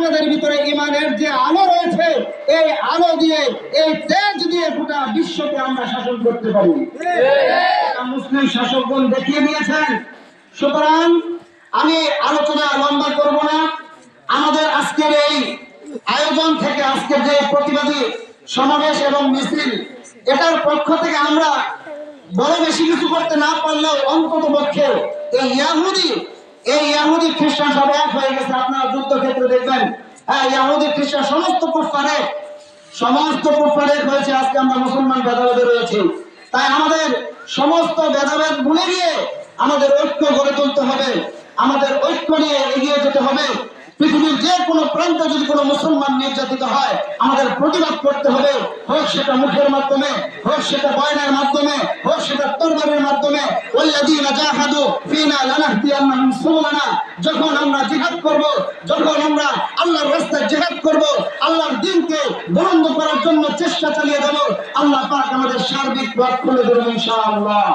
আমাদের ভিতরে ইমানের যে আলো রয়েছে এই আলো দিয়ে এই তেজ দিয়ে গোটা বিশ্বকে আমরা শাসন করতে পারি। মুসলিম শাসকগণ দেখিয়ে দিয়েছেন। সুতরাং আমি আলোচনা লম্বা করব না। আমাদের আজকের এই আয়োজন থেকে আজকের যে প্রতিবাদী সমাবেশ এবং মিছিল এটার পক্ষ থেকে আমরা বড় বেশি কিছু করতে না পারলেও অন্তত পক্ষে এই ইয়াহুদি এই ইয়াহুদি খ্রিস্টান সব এক হয়ে গেছে, আপনারা যুদ্ধক্ষেত্রে দেখবেন। হ্যাঁ ইয়াহুদি খ্রিস্টান সমস্ত কুফারে সমস্ত কুফারে হয়েছে, আজকে আমরা মুসলমান ভেদাভেদে রয়েছি। তাই আমাদের সমস্ত ভেদাভেদ ভুলে গিয়ে আমাদের ঐক্য গড়ে তুলতে হবে, আমাদের ঐক্য নিয়ে এগিয়ে যেতে হবে। পৃথিবীর যে কোনো প্রান্তে যদি কোনো মুসলমান নির্যাতিত হয়, আমাদের প্রতিবাদ করতে হবে হোক সেটা মুখের মাধ্যমে, হোক সেটা বয়নের মাধ্যমে, হোক সেটা তরবারের মাধ্যমে যখন আমরা জিহাদ করব, যখন আমরা আল্লাহর রাস্তায় জিহাদ করব, আল্লাহর দ্বীনকে বুলন্দ করার জন্য চেষ্টা চালিয়ে যাব, আল্লাহ পাক আমাদের সার্বিক পথ খুলে দেবেন ইনশাআল্লাহ।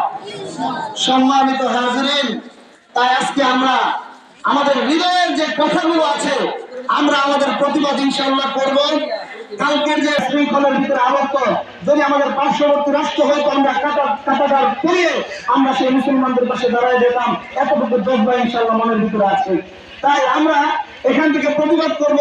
সম্মানিত হাজিরিন, তাই আজকে আমরা আমাদের হৃদয়ের যে কথাগুলো আছে, আমরা আমাদের প্রতিবাদ ইনশাল্লাহ করব। কালকের যে শৃঙ্খলের ভিতরে আবদ্ধ, যদি আমাদের পার্শ্ববর্তী রাষ্ট্র হয়তো আমরা কাটা কাটাকার করিয়ে আমরা সেই মুসলমানদের পাশে দাঁড়ায় যেতাম, এতটুকু যোগ্য ইনশাল্লাহ মনের ভিতরে আছে। তাই আমরা এখান থেকে প্রতিবাদ করব।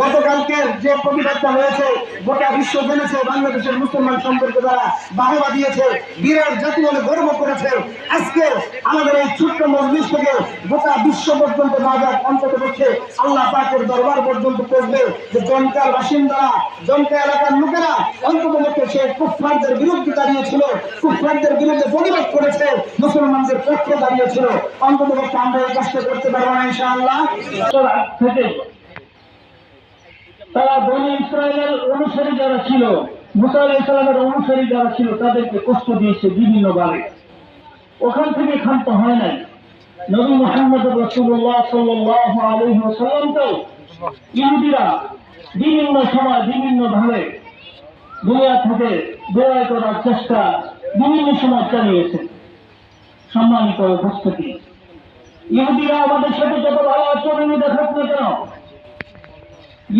গতকালকে যে প্রতিবাদটা হয়েছে, গোটা বিশ্ব জেনেছে, বাংলাদেশের মুসলমান সম্পর্কে তারা বাহবা দিয়েছে বীরের জাতি বলে গর্ব করেছে। আজকে আমাদের এই ছোট্ট মজলিস থেকে গোটা বিশ্ব পর্যন্ত বাজার অন্তত পক্ষে আল্লাহ পাকের দরবার পর্যন্ত পৌঁছবে, যে জনকার বাসিন্দারা জনকা এলাকার লোকেরা অন্তত পক্ষে সে কুফফারদের বিরুদ্ধে দাঁড়িয়েছিল, কুফফারদের বিরুদ্ধে প্রতিবাদ করেছে, মুসলমানদের পক্ষে দাঁড়িয়েছিল। অন্তত পক্ষে আমরা এই কাজটা করতে পারব না, ইনশাআল্লাহ। থেকে তারা বনি ইসরায়েলের অনুসারী যারা ছিল, মুসা ইসলামের অনুসারী যারা ছিল, তাদেরকে কষ্ট দিয়েছে বিভিন্নভাবে ওখান থেকে ক্ষান্ত হয় নাই। নবী মোহাম্মদ রসুল্লাহ সাল্লাহ আলহিহাসাল্লামকেও ইহুদিরা বিভিন্ন সময় বিভিন্ন ভাবে দুনিয়া থেকে দয়া করার চেষ্টা বিভিন্ন সময় চালিয়েছে। সম্মানিত উপস্থিতি। ইহুদিরা আমাদের সাথে যত ভালো আচরণ দেখাক না কেন?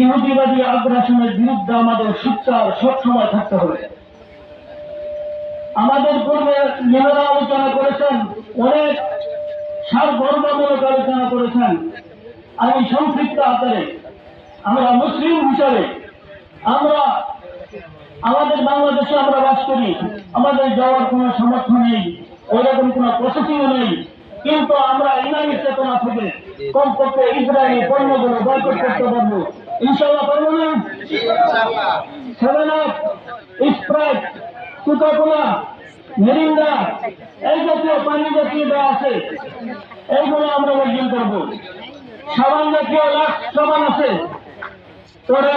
ইহুদিবাদী আগ্রাসনের বিরুদ্ধে আমাদের সুচার সবসময় থাকতে হবে। আমাদের পূর্বে নেতারা আলোচনা করেছেন, অনেক সারগর্বমূলক আলোচনা করেছেন। আমি সংক্ষিপ্ত আকারে আমরা মুসলিম হিসাবে আমরা আমাদের বাংলাদেশে আমরা বাস করি। আমাদের যাওয়ার কোনো সামর্থ্য নেই, ওইরকম কোনো প্রসেসিংও নেই। কিন্তু আমরা ইমানি চেতনা থেকে কমপক্ষে ইসরায়েলি পণ্যগুলো বয়কট করতে পারব। ইনশাল্লাহ পারব না? Seven up Sprite Coca Cola Mirinda, এই জাতীয় পানি জাতীয় যা আছে, এইগুলো আমরা বর্জন করব। সাবান জাতীয় লাখ সাবান আছে। তোরা